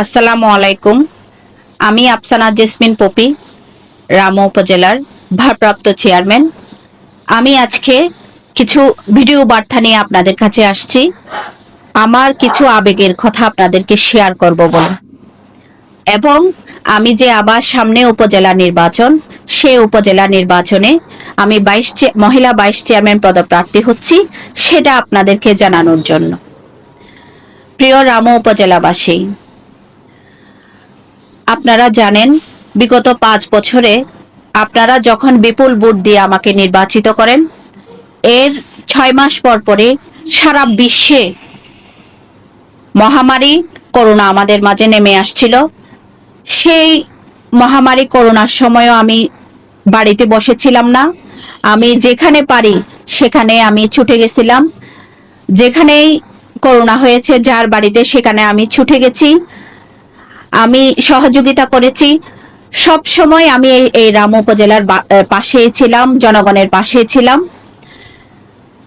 আসসালামু আলাইকুম। আমি আফসানা জেসমিন পপি, রামো উপজেলার ভারপ্রাপ্ত চেয়ারম্যান। আমি আজকে কিছু ভিডিও বার্তা নিয়ে আপনাদের কাছে আসছি। আমার কিছু আবেগের কথা আপনাদেরকে শেয়ার করব বলে। এবং আমি যে আবার সামনে উপজেলা নির্বাচন সেই উপজেলা নির্বাচনে আমি বাইশ মহিলা বাইশ চেয়ারম্যান পদপ্রার্থী হচ্ছি, সেটা আপনাদেরকে জানানোর জন্য। প্রিয় রামো উপজেলাবাসী আপনারা জানেন, বিগত পাঁচ বছরে আপনারা যখন বিপুল ভোট দিয়ে আমাকে নির্বাচিত করেন, এর ছয় মাস পর পরে সারা বিশ্বে মহামারী করোনা আমাদের মাঝে নেমে আসছিল। সেই মহামারী করোনার সময়ও আমি বাড়িতে বসেছিলাম না। আমি যেখানে পারি সেখানে আমি ছুটে গেছিলাম। যেখানেই করোনা হয়েছে, যার বাড়িতে সেখানে আমি ছুটে গেছি। আমি সহযোগিতা করেছি। সব সময় আমি এই- রাম উপজেলার পাশেই ছিলাম, জনগণের পাশে ছিলাম।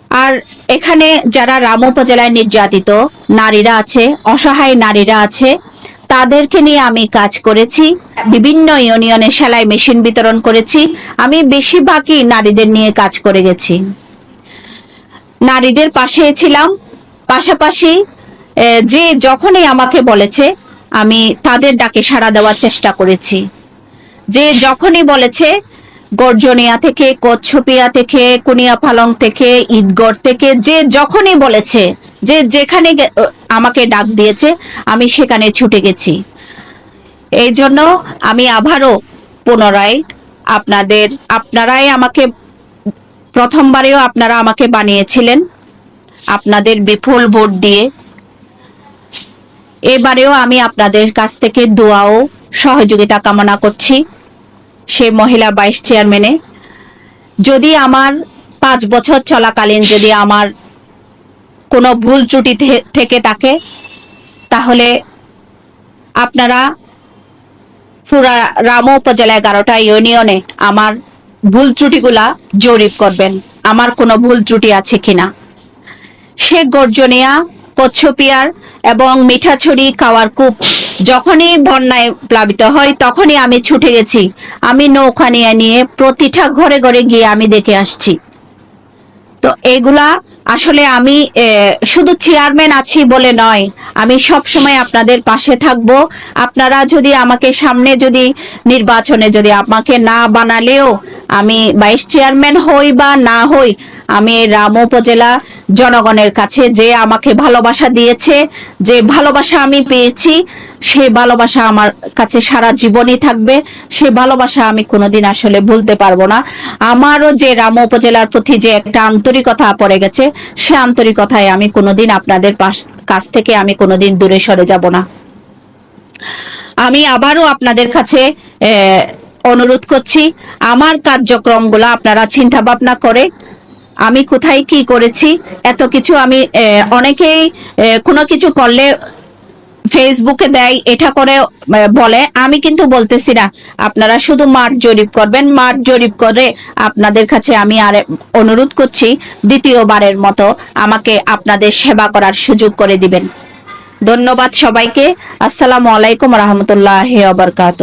আর এখানে যারা রাম উপজেলায় নির্যাতিত নারীরা আছে, অসহায় নারীরা আছে, তাদেরকে নিয়ে আমি কাজ করেছি। বিভিন্ন ইউনিয়নে সেলাই মেশিন বিতরণ করেছি। আমি বেশিরভাগই নারীদের নিয়ে কাজ করে গেছি। নারীদের পাশে ছিলাম। পাশাপাশি যে যখনই আমাকে বলেছে আমি তাদের ডাকে সাড়া দেওয়ার চেষ্টা করেছি। যে যখনই বলেছে, গর্জনিয়া থেকে, কচ্ছপিয়া থেকে কুনিয়া পালং থেকে ঈদগড় থেকে, যে যখনই বলেছে, যে যেখানে আমাকে ডাক দিয়েছে, আমি সেখানে ছুটে গেছি। এই জন্য আমি আবারও পুনরায় আপনাদের, আপনারাই আমাকে, প্রথমবারেও আপনারা আমাকে বানিয়েছিলেন। আপনাদের বিপুল ভোট দিয়ে এবারেও আমি আপনাদের কাছ থেকে দোয়া ও সহযোগিতা কামনা করছি সেই মহিলা ভাইস চেয়ারম্যানে। যদি আমার পাঁচ বছর চলাকালীন যদি আমার কোনো ভুল ত্রুটি থেকে থাকে, তাহলে আপনারা পুরা রামো উপজেলা এগারোটা ইউনিয়নে আমার ভুল ত্রুটিগুলা জরিপ করবেন। আমার কোনো ভুল ত্রুটি আছে কিনা? সে গর্জনিয়া কচ্ছপিয়ার এবং মিঠাছড়ি কাওয়ার কূপ। যখনই বন্যায় প্লাবিত হয়, তখনই আমি ছুটে গেছি। আমি নৌকা নিয়ে নিয়ে প্রতিটা ঘরে ঘরে গিয়ে আমি দেখে আসছি। তো এগুলা আসলে আমি শুধু চেয়ারম্যান আছি বলে নয়, আমি সব সময় আপনাদের পাশে থাকব। আপনারা যদি আমাকে সামনে যদি নির্বাচনে যদি আমাকে না বানালেও আমি ভাইস চেয়ারম্যান হই বা না হই, আমি রাম উপজেলা জনগণের কাছে যে আমাকে ভালোবাসা দিয়েছে, যে ভালোবাসা আমি পেয়েছি, সে ভালোবাসা আমার কাছে সারা জীবনই থাকবে। সেই ভালোবাসা আমি কোনোদিন আসলে ভুলতে পারব না। আমারও যে রাম উপজেলার প্রতি যে একটা আন্তরিকতা পড়ে গেছে, সে আন্তরিকতায় আমি কোনোদিন আপনাদের পাশ, কাছ থেকে আমি কোনোদিন দূরে সরে যাব না। আমি আবারও আপনাদের কাছে অনুরোধ করছি, আমার কার্যক্রমগুলো আপনারা চিন্তা ভাবনা করে আমি কোথায় কি করেছি, এত কিছু আমি অনেকেই কোনো কিছু করলে ফেসবুকে দেয়, এটা করে বলে। আমি কিন্তু বলতেছি না, আপনারা শুধু মাঠ জরিপ করবেন, মাঠ জরিপ করে আপনাদের কাছে আমি আর অনুরোধ করছি, দ্বিতীয়বারের মতো আমাকে আপনাদের সেবা করার সুযোগ করে দিবেন। ধন্যবাদ সবাইকে। আসসালামু আলাইকুম রহমতুল্লাহ আবরকাত